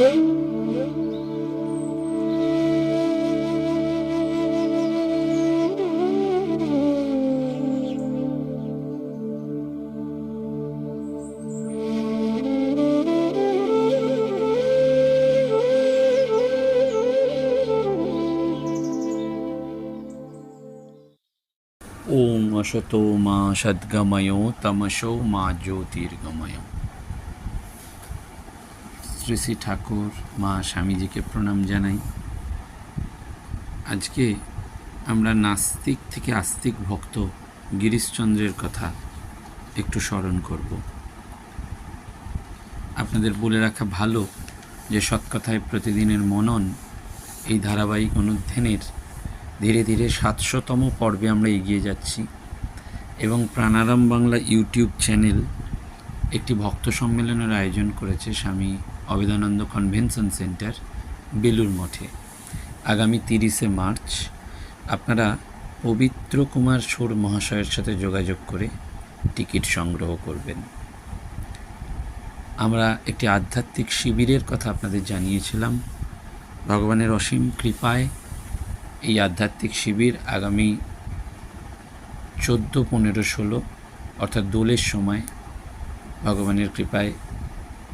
ओम अशतो मा षद्गमयो तमशो मा ज्योतिर्गमयो। শ্রী শ্রী ঠাকুর, মা স্বামীজিকে প্রণাম জানাই। আজকে আমরা নাস্তিক থেকে আস্তিক ভক্ত গিরিশচন্দ্রের কথা একটু স্মরণ করব। আপনাদের বলে রাখা ভালো যে সৎকথায় প্রতিদিনের মনন এই ধারাবাহিক অনুধ্যানের ধীরে ধীরে সাতশোতম পর্বে আমরা এগিয়ে যাচ্ছি এবং প্রাণারাম বাংলা ইউটিউব চ্যানেল একটি ভক্ত সম্মেলনের আয়োজন করেছে স্বামী অবেদানন্দ কনভেনশন সেন্টার বেলুর মঠে। আগামী তিরিশে মার্চ আপনারা পবিত্র কুমার সুর মহাশয়ের সাথে যোগাযোগ করে টিকিট সংগ্রহ করবেন। আমরা একটি আধ্যাত্মিক শিবিরের কথা আপনাদের জানিয়েছিলাম। ভগবানের অসীম কৃপায় এই আধ্যাত্মিক শিবির আগামী চোদ্দ, পনেরো, ষোলো অর্থাৎ দোলের সময় ভগবানের কৃপায়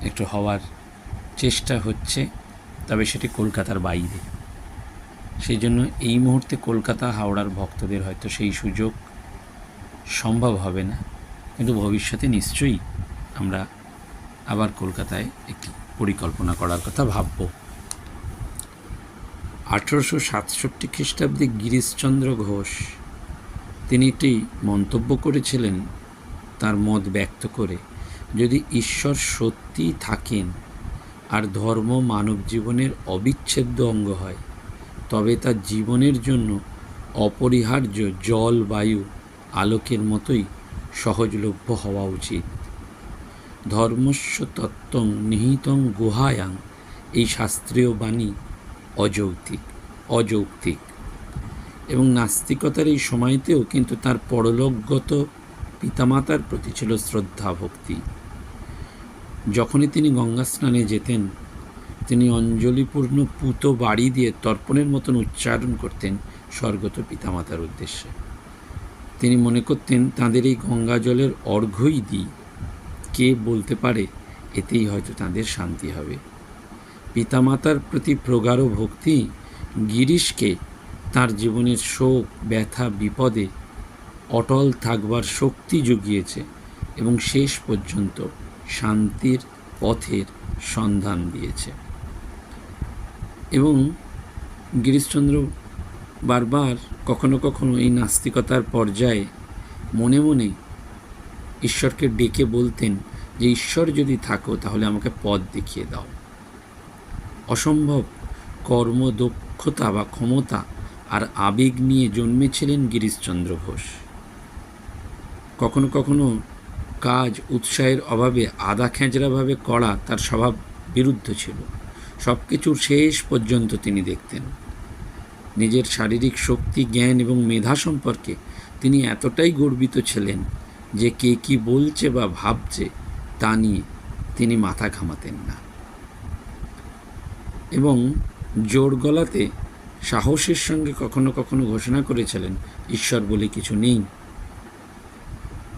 একটু হওয়ার চেষ্টা হচ্ছে, তবে সেটি কলকাতার বাইরে। সেই জন্য এই মুহূর্তে কলকাতা, হাওড়ার ভক্তদের হয়তো সেই সুযোগ সম্ভব হবে না, কিন্তু ভবিষ্যতে নিশ্চয়ই আমরা আবার কলকাতায় একটি পরিকল্পনা করার কথা ভাববো। আঠেরোশো সাতষট্টি খ্রিস্টাব্দে গিরিশচন্দ্র ঘোষ, তিনি একটি মন্তব্য করেছিলেন, তার মত ব্যক্ত করে, যদি ঈশ্বর সত্যি থাকেন আর ধর্ম মানব জীবনের অবিচ্ছেদ্য অঙ্গ হয়। তবে তার জীবনের জন্য অপরিহার্য জল, বায়ু, আলোকের মতোই সহজলভ্য হওয়া উচিত। ধর্মস্য তত্ত্বং নিহিতং গুহায়াং, এই শাস্ত্রীয় বাণী অযৌক্তিক অযৌক্তিক। এবং নাস্তিকতার এই সময়তেও কিন্তু তার পরলোকগত পিতামাতার প্রতি ছিল শ্রদ্ধা ভক্তি যখনই তিনি গঙ্গা স্নানে যেতেন, তিনি অঞ্জলিপূর্ণ পুত বাড়ি দিয়ে তর্পণের মতন উচ্চারণ করতেন স্বর্গত পিতামাতার উদ্দেশ্যে। তিনি মনে করতেন, তাঁদের এই গঙ্গা জলের অর্ঘ্যই দিই। কে বলতে পারে, এতেই হয়তো তাঁদের শান্তি হবে। পিতামাতার প্রতি প্রগাঢ় ভক্তি গিরিশকে তার জীবনের শোক, ব্যথা, বিপদে অটল থাকবার শক্তি জুগিয়েছে এবং শেষ পর্যন্ত শান্তির পথের সন্ধান দিয়েছে। এবং গিরিশচন্দ্র বারবার কখনো কখনো এই নাস্তিকতার পর্যায়ে মনে মনে ঈশ্বরকে ডেকে বলতেন যে, ঈশ্বর যদি থাকো, তাহলে আমাকে পথ দেখিয়ে দাও। অসম্ভব কর্মদক্ষতা বা ক্ষমতা আর আবেগ নিয়ে জন্মেছিলেন গিরিশচন্দ্র ঘোষ। কখনো কখনো কাজ উৎসাহের অভাবে আদা খেঁচড়াভাবে করা তার স্বভাব বিরুদ্ধ ছিল। সব কিছুর শেষ পর্যন্ত তিনি দেখতেন। নিজের শারীরিক শক্তি, জ্ঞান এবং মেধা সম্পর্কে তিনি এতটাই গর্বিত ছিলেন যে কে কি বলছে বা ভাবছে তা নিয়ে তিনি মাথা ঘামাতেন না। এবং জোর গলাতে সাহসের সঙ্গে কখনো কখনো ঘোষণা করেছিলেন, ঈশ্বর বলে কিছু নেই।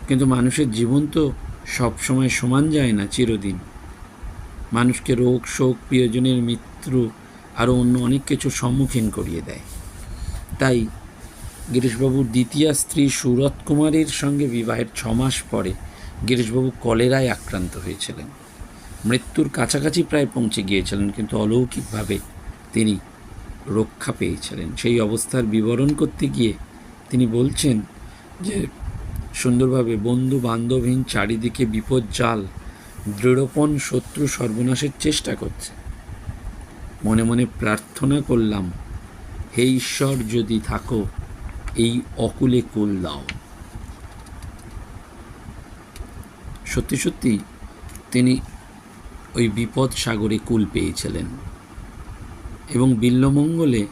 কিন্তু মানুষের জীবন তো সবসময় সমান যায় না চিরদিন। মানুষকে রোগ, শোক, প্রিয়জনের মৃত্যু আরও অন্য অনেক কিছু সম্মুখীন করিয়ে দেয়। তাই গিরিশবাবুর দ্বিতীয় স্ত্রী সুরত কুমারীর সঙ্গে বিবাহের ছমাস পরে গিরিশবাবু কলেরায় আক্রান্ত হয়েছিলেন। মৃত্যুর কাছাকাছি প্রায় পৌঁছে গিয়েছিলেন কিন্তু অলৌকিকভাবে তিনি রক্ষা পেয়েছিলেন। সেই অবস্থার বিবরণ করতে গিয়ে তিনি বলছেন যে সুন্দরভাবে বন্ধু বান্ধবহীন চারিদিকে বিপদ জাল দৃঢ়পণ শত্রু সর্বনাশের চেষ্টা করছে। মনে মনে প্রার্থনা করলাম, হে ঈশ্বর যদি থাকো, এই অকুলে কুল দাও। সত্যি সত্যি তিনি ওই বিপদ সাগরে কুল পেয়েছিলেন এবং বিল্লমঙ্গলে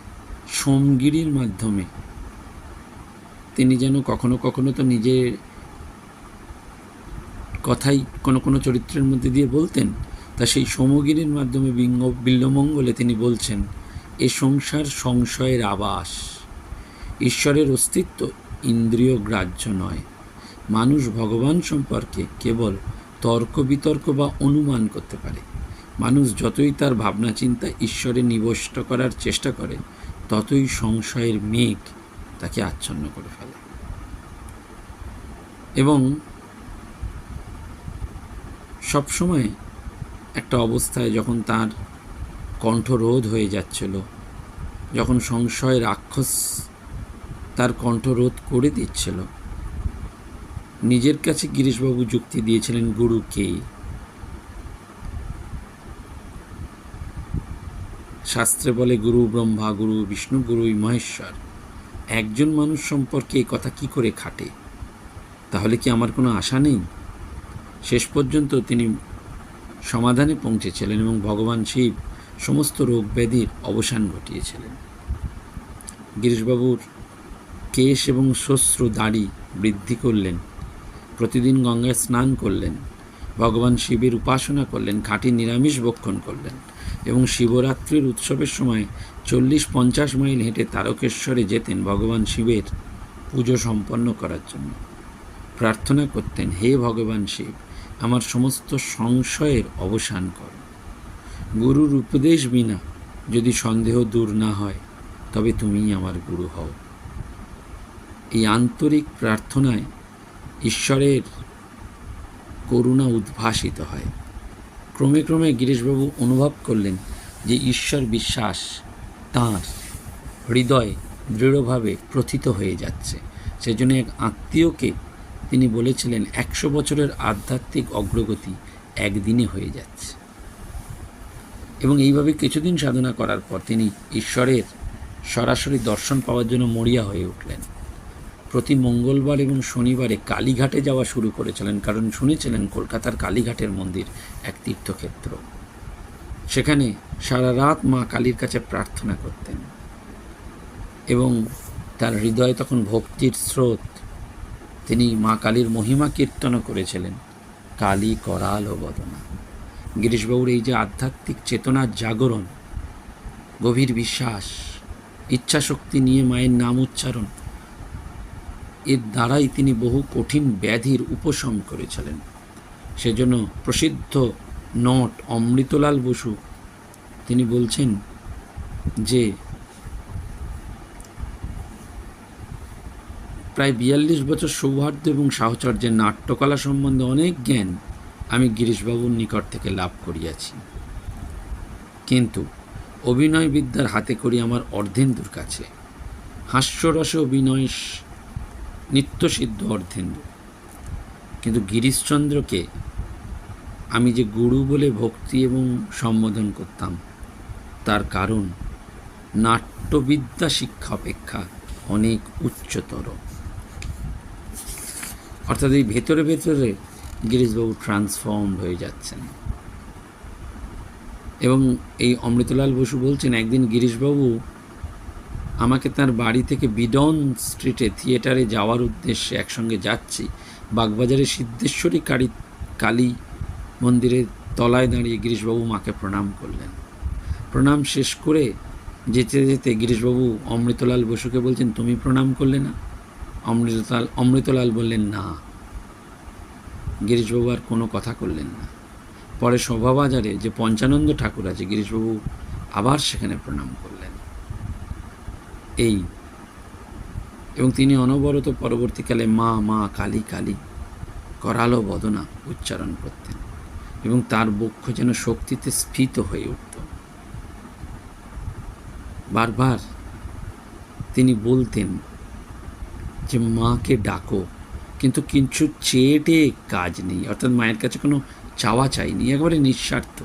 সোমগিরির মাধ্যমে তিনি যেন কখনো কখনো তো নিজের কথাই কোনো কোনো চরিত্রের মধ্যে দিয়ে বলতেন। তা সেই সমগিরির মাধ্যমে বিঙ্গ, বিল্লমঙ্গলে তিনি বলছেন, এ সংসার সংশয়ের আবাস। ঈশ্বরের অস্তিত্ব ইন্দ্রিয় গ্রাহ্য নয়। মানুষ ভগবান সম্পর্কে কেবল তর্ক বিতর্ক বা অনুমান করতে পারে। মানুষ যতই তার ভাবনা চিন্তা ঈশ্বরে নিবষ্ট করার চেষ্টা করে, ততই সংশয়ের মেঘ তাকে আচ্ছন্ন করে ফেলে। এবং সবসময় একটা অবস্থায় যখন তার কণ্ঠরোধ হয়ে যাচ্ছিল, যখন সংশয় রাক্ষস তার কণ্ঠরোধ করে দিচ্ছিল, নিজের কাছে গিরিশবাবু যুক্তি দিয়েছিলেন গুরুকে শাস্ত্রে বলে, গুরু ব্রহ্মা, গুরু বিষ্ণু, গুরুই মহেশ্বর। একজন মানুষ সম্পর্কে এই কথা কি করে খাটে? তাহলে কি আমার কোনো আশা নেই? শেষ পর্যন্ত তিনি সমাধানে পৌঁছেছিলেন এবং ভগবান শিব সমস্ত রোগ ব্যাধির অবসান ঘটিয়েছিলেন। গিরিশবাবুর কেশ এবং শ্বশ্রু দাড়ি বৃদ্ধি করলেন, প্রতিদিন গঙ্গায় স্নান করলেন, ভগবান শিবের উপাসনা করলেন খাঁটি নিরামিষ ভক্ষণ করলেন এবং শিবরাত্রির উৎসবের সময় চল্লিশ পঞ্চাশ মাইল হেঁটে তারকেশ্বরে যেতেন ভগবান শিবের পুজো সম্পন্ন করার জন্য। প্রার্থনা করতেন, হে ভগবান শিব, আমার সমস্ত সংশয়ের অবসান কর। গুরুর উপদেশ বিনা যদি সন্দেহ দূর না হয়, তবে তুমিই আমার গুরু হও। এই আন্তরিক প্রার্থনায় ঈশ্বরের করুণা উদ্ভাসিত হয়। ক্রমে ক্রমে গিরিশবাবু অনুভব করলেন যে ঈশ্বর বিশ্বাস তাঁর হৃদয়ে দৃঢ়ভাবে প্রথিত হয়ে যাচ্ছে। সেজন্য এক আত্মীয়কে তিনি বলেছিলেন, একশো বছরের আধ্যাত্মিক অগ্রগতি একদিনে হয়ে যাচ্ছে। এবং এইভাবে কিছুদিন সাধনা করার পর তিনি ঈশ্বরের সরাসরি দর্শন পাওয়ার জন্য মরিয়া হয়ে উঠলেন। প্রতি মঙ্গলবার এবং শনিবারে কালীঘাটে যাওয়া শুরু করেছিলেন, কারণ শুনেছিলেন কলকাতার কালীঘাটের মন্দির এক তীর্থক্ষেত্র। সেখানে সারা রাত মা কালীর কাছে প্রার্থনা করতেন। এবং তার হৃদয়ে তখন ভক্তির স্রোত। তিনি মা কালীর মহিমা কীর্তনও করেছিলেন। কালী করাল ও বদনা। গিরিশবাবুর এই যে আধ্যাত্মিক চেতনার জাগরণ, গভীর বিশ্বাস, ইচ্ছাশক্তি নিয়ে মায়ের নাম উচ্চারণ, এর দ্বারাই তিনি বহু কঠিন ব্যাধির উপশম করেছিলেন। সেজন্য প্রসিদ্ধ নট অমৃতলাল বসু, তিনি বলছেন যে প্রায় বিয়াল্লিশ বছর সৌহার্দ্য এবং সাহচর্যের নাট্যকলা সম্বন্ধে অনেক জ্ঞান আমি গিরিশবাবুর নিকট থেকে লাভ করিয়াছি। কিন্তু অভিনয় বিদ্যার হাতে করি আমার অর্ধেন্দুর কাছে। হাস্যরসে অভিনয় নিত্যসিদ্ধ অর্ধেন্দু। কিন্তু গিরিশচন্দ্রকে আমি যে গুরু বলে ভক্তি এবং সম্বোধন করতাম, তার কারণ নাট্যবিদ্যা শিক্ষা অপেক্ষা অনেক উচ্চতর। অর্থাৎ এই ভেতরে ভেতরে গিরিশবাবু ট্রান্সফর্ম হয়ে যাচ্ছেন। এবং এই অমৃতলাল বসু বলছেন, একদিন গিরিশবাবু আমাকে তার বাড়ি থেকে বিডন স্ট্রিটে থিয়েটারে যাওয়ার উদ্দেশ্যে একসঙ্গে যাচ্ছি। বাগবাজারে সিদ্ধেশ্বরী কালী কালী মন্দিরের তলায় দাঁড়িয়ে গিরিশবাবু মাকে প্রণাম করলেন। প্রণাম শেষ করে যেতে যেতে গিরিশবাবু অমৃতলাল বসুকে বলছেন, তুমি প্রণাম করলে না? অমৃতলাল অমৃতলাল বললেন, না। গিরিশবাবু আর কোনো কথা করলেন না। পরে শোভাবাজারে যে পঞ্চানন্দ ঠাকুর আছে, গিরিশবাবু আবার সেখানে প্রণাম করলেন। এই। এবং তিনি অনবরত পরবর্তীকালে মা মা, কালী কালী, করালো বদনা উচ্চারণ করতেন। এবং তার বক্ষ যেন শক্তিতে স্ফীত হয়ে উঠত বারবার তিনি বলতেন যে, মাকে ডাকো, কিন্তু কিছু চেটে কাজ নেই। অর্থাৎ মায়ের কাছে কোনো চাওয়া চাইনি, একেবারে নিঃস্বার্থ।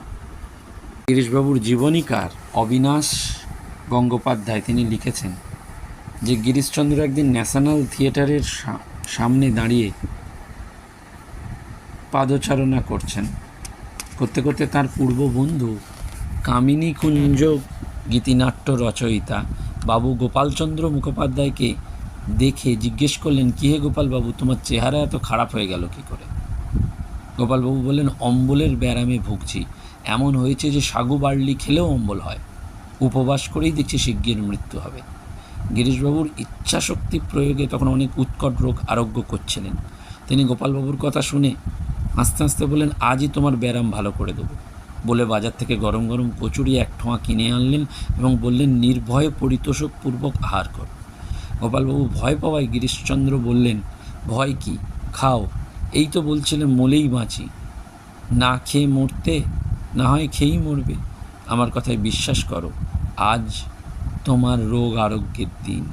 গিরিশবাবুর জীবনীকার অবিনাশ গঙ্গোপাধ্যায় তিনি লিখেছেন যে, গিরিশচন্দ্র একদিন ন্যাশনাল থিয়েটারের সামনে দাঁড়িয়ে পাদচারণা করছেন। করতে করতে তার পূর্ব বন্ধু কামিনী কুঞ্জ গীতিনাট্য রচয়িতা বাবু গোপালচন্দ্র মুখোপাধ্যায়কে দেখে জিজ্ঞেস করলেন, কী হে গোপালবাবু, তোমার চেহারা এত খারাপ হয়ে গেল কী করে? গোপালবাবু বললেন, অম্বলের ব্যারামে ভুগছি। এমন হয়েছে যে সাগু বার্লি খেলেও অম্বল হয়। উপবাস করেই দেখছি শিগগির মৃত্যু হবে। গিরিশবাবুর ইচ্ছাশক্তি প্রয়োগে তখন অনেক উৎকট রোগ আরোগ্য করছিলেন। তিনি গোপালবাবুর কথা শুনে আস্তে আস্তে বললেন, আজই তোমার ব্যায়াম ভালো করে দেবো। বলে বাজার থেকে গরম গরম কচুরি এক ঠোঁয়া কিনে আনলেন এবং বললেন, নির্ভয়ে পরিতোষকপূর্বক আহার কর। গোপালবাবু ভয় পাওয়ায় গিরিশচন্দ্র বললেন, ভয় কি? খাও। এই তো বলছিলেন, মলেই বাঁচি। না খেয়ে মরতে, না হয় খেয়েই মরবে। আমার কথায় বিশ্বাস করো, আজ তোমার রোগ আরোগ্যের দিন।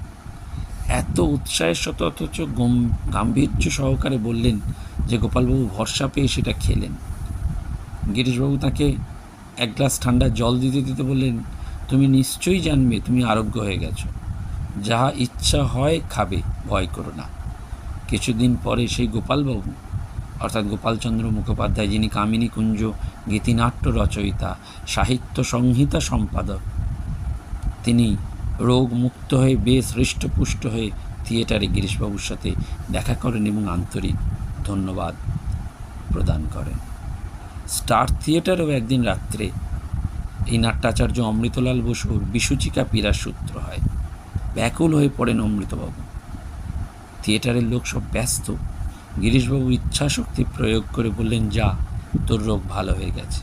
এত উৎসাহের সাথে অথচ গম- গাম্ভীর্য সহকারে বললেন যে গোপালবাবু ভরসা পেয়ে সেটা খেলেন। গিরিশবাবু তাকে এক গ্লাস ঠান্ডা জল দিতে দিতে বললেন, তুমি নিশ্চয়ই জানবে তুমি আরোগ্য হয়ে গেছো। যাহা ইচ্ছা হয় খাবে, ভয় করো না। কিছুদিন পরে সেই গোপালবাবু, অর্থাৎ গোপালচন্দ্র মুখোপাধ্যায়, যিনি কামিনী কুঞ্জ, গীতিনাট্য রচয়িতা, সাহিত্য সংহিতা সম্পাদক, তিনি রোগ মুক্ত হয়ে বেশ হৃষ্টপুষ্ট হয়ে থিয়েটারে গিরিশবাবুর সাথে দেখা করেন এবং আন্তরিক ধন্যবাদ প্রদান করেন। স্টার থিয়েটারেও একদিন রাত্রে এই নাট্যাচার্য অমৃতলাল বসুর বিসূচিকা পীড়ার সূত্র হয়। ব্যাকুল হয়ে পড়েন অমৃতবাবু। থিয়েটারের লোক সব ব্যস্ত। গিরিশবাবু ইচ্ছাশক্তি প্রয়োগ করে বললেন, যা, তোর রোগ ভালো হয়ে গেছে।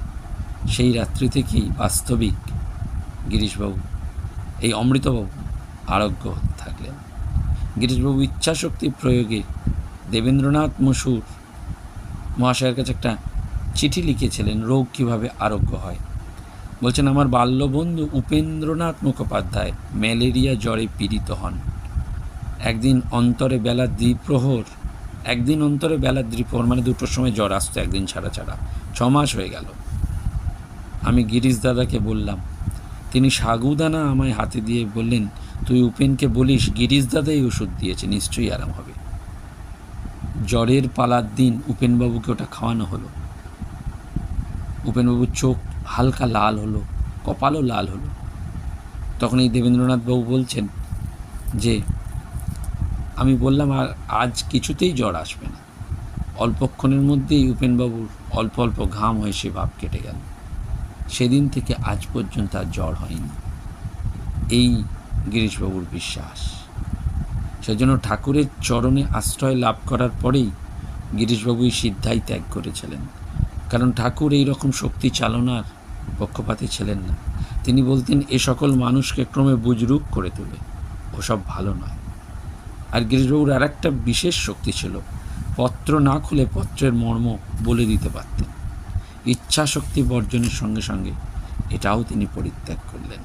সেই রাত্রি থেকেই বাস্তবিক গিরিশবাবু, এই অমৃতবাবু আরোগ্য থাকলেন। গিরিশবাবু ইচ্ছাশক্তি প্রয়োগে দেবেন্দ্রনাথ মসুর মহাশয়ের কাছে একটা চিঠি লিখেছিলেন, রোগ কীভাবে আরোগ্য হয়? বলছেন, আমার বাল্যবন্ধু উপেন্দ্রনাথ মুখোপাধ্যায় ম্যালেরিয়া জ্বরে পীড়িত হন। একদিন অন্তরে বেলা দ্বিপ্রহর, একদিন অন্তরে বেলা দ্বিপ্রহর মানে দুটোর সময় জ্বর আসতো একদিন ছাড়া ছাড়া। ছ মাস হয়ে গেল। আমি গিরিশ দাদাকে বললাম, তিনি সাগুদানা আমায় হাতে দিয়ে বললেন, তুই উপেনকে বলিস, গিরিশ দাদাই ওষুধ দিয়েছে, নিশ্চয়ই আরাম হবে। জ্বরের পালার দিন উপেনবাবুকে ওটা খাওয়ানো হলো। উপেনবাবুর চোখ হালকা লাল হলো, কপালও লাল হলো। তখন এই দেবেন্দ্রনাথ বাবু বলছেন যে, আমি বললাম, আর আজ কিছুতেই জ্বর আসবে না। অল্পক্ষণের মধ্যেই উপেনবাবুর অল্প অল্প ঘাম হয়ে সে ভাব কেটে গেল। সেদিন থেকে আজ পর্যন্ত আর জ্বর হয়নি। এই গিরিশবাবুর বিশ্বাস। সেজন্য ঠাকুরের চরণে আশ্রয় লাভ করার পরেই গিরিশবাবু এই সিদ্ধাই ত্যাগ করেছিলেন। কারণ ঠাকুর এই রকম শক্তি চালনার পক্ষপাতী ছিলেন না। তিনি বলতেন, এ সকল মানুষকে ক্রমে বুজরুপ করে তোলে। ওসব ভালো নয়। আর গিরিশবাবুর আর একটা বিশেষ শক্তি ছিল, পত্র না খুলে পত্রের মর্ম বলে দিতে পারতেন। ইচ্ছা শক্তি বর্জনের সঙ্গে সঙ্গে এটাও তিনি পরিত্যাগ করলেন।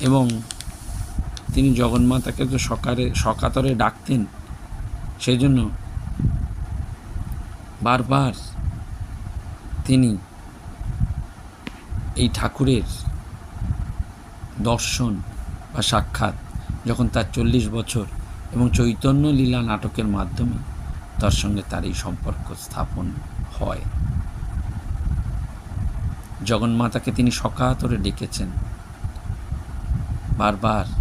এবং তিনি জগন্মাতাকে তো সকারে, সকাতরে ডাকতেন। সেই জন্য বারবার তিনি এই ঠাকুরের দর্শন বা সাক্ষাৎ যখন তার চল্লিশ বছর এবং চৈতন্য লীলা নাটকের মাধ্যমে তার সঙ্গে তার এই সম্পর্ক স্থাপন হয়। জগন্মাতাকে তিনি সকাতরে ডেকেছেন। বারবার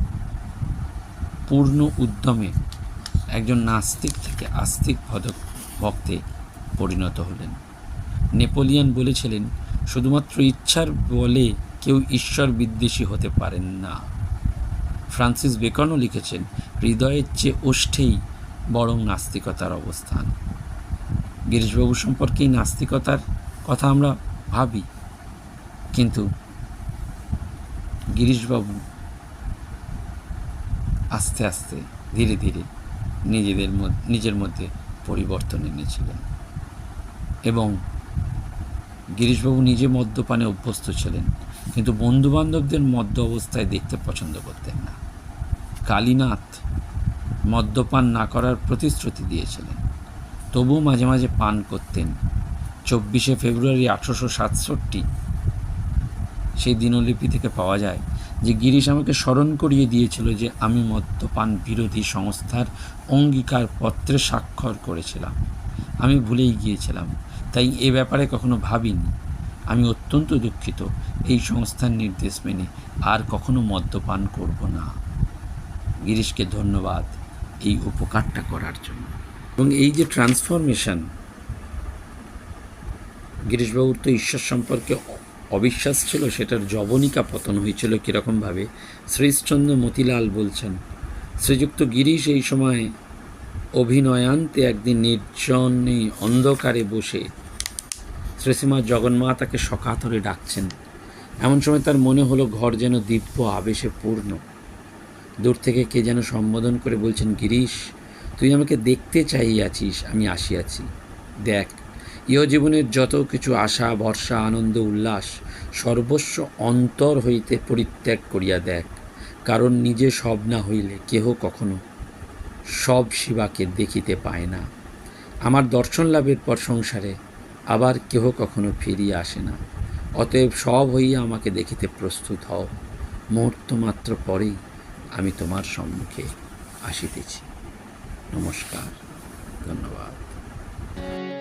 পূর্ণ উদ্যমে একজন নাস্তিক থেকে আস্তিক ভদক ভক্তে পরিণত হলেন। নেপোলিয়ন বলেছিলেন, শুধুমাত্র ইচ্ছার বলে কেউ ঈশ্বর বিদ্বেষী হতে পারেন না। ফ্রান্সিস বেকনও লিখেছেন, হৃদয়ের চেয়ে ওষ্ঠেই বরং নাস্তিকতার অবস্থান। গিরিশবাবু সম্পর্কে নাস্তিকতার কথা আমরা ভাবি, কিন্তু গিরিশবাবু আস্তে আস্তে, ধীরে ধীরে নিজেদের নিজের মধ্যে পরিবর্তন এনেছিলেন। এবং গিরিশবাবু নিজে মদ্যপানে অভ্যস্ত ছিলেন, কিন্তু বন্ধুবান্ধবদের মদ্য অবস্থায় দেখতে পছন্দ করতেন না। কালীনাথ মদ্যপান না করার প্রতিশ্রুতি দিয়েছিলেন। তবুও মাঝে মাঝে পান করতেন। চব্বিশে ফেব্রুয়ারি আঠারোশো সাতষট্টি, সেই দিনলিপি থেকে পাওয়া যায় যে গিরিশ আমাকে স্মরণ করিয়ে দিয়েছিল যে আমি মদ্যপান বিরোধী সংস্থার অঙ্গীকার পত্রে স্বাক্ষর করেছিলাম। আমি ভুলেই গিয়েছিলাম, তাই এ ব্যাপারে কখনো ভাবিনি। আমি অত্যন্ত দুঃখিত, এই সংস্থার নির্দেশ মেনে আর কখনো মদ্যপান করব না। গিরিশকে ধন্যবাদ এই উপকারটা করার জন্য। এবং এই যে ট্রান্সফরমেশন, গিরিশবাবুর তো ঈশ্বর সম্পর্কে অবিশ্বাস ছিল সেটার জবনিকা পতন হয়েছিল কীরকমভাবে? শ্রীশচন্দ্র মতিলাল বলছেন, শ্রীযুক্ত গিরিশ এই সময় অভিনয়ান্তে একদিন নির্জনে অন্ধকারে বসে শ্রীসীমা জগন্মাতাকে সকাতরে ডাকছেন। এমন সময় তার মনে হলো ঘর যেন দিব্য আবেশে পূর্ণ। দূর থেকে কে যেন সম্বোধন করে বলছেন, গিরিশ, তুই আমাকে দেখতে চাইয়াছিস, আমি আসিয়াছি। দেখ ইহ জীবনের যত কিছু আশা, ভরসা, আনন্দ, উল্লাস সর্বস্ব অন্তর হইতে পরিত্যাগ করিয়া দেখ। কারণ নিজে সব না হইলে কেহ কখনো সব শিবাকে দেখিতে পায় না। আমার দর্শন লাভের পর সংসারে আবার কেহ কখনো ফিরিয়া আসে না। অতএব সব হইয়া আমাকে দেখিতে প্রস্তুত হও। মুহূর্ত মাত্র পরেই আমি তোমার সম্মুখে আসিতেছি। নমস্কার। ধন্যবাদ।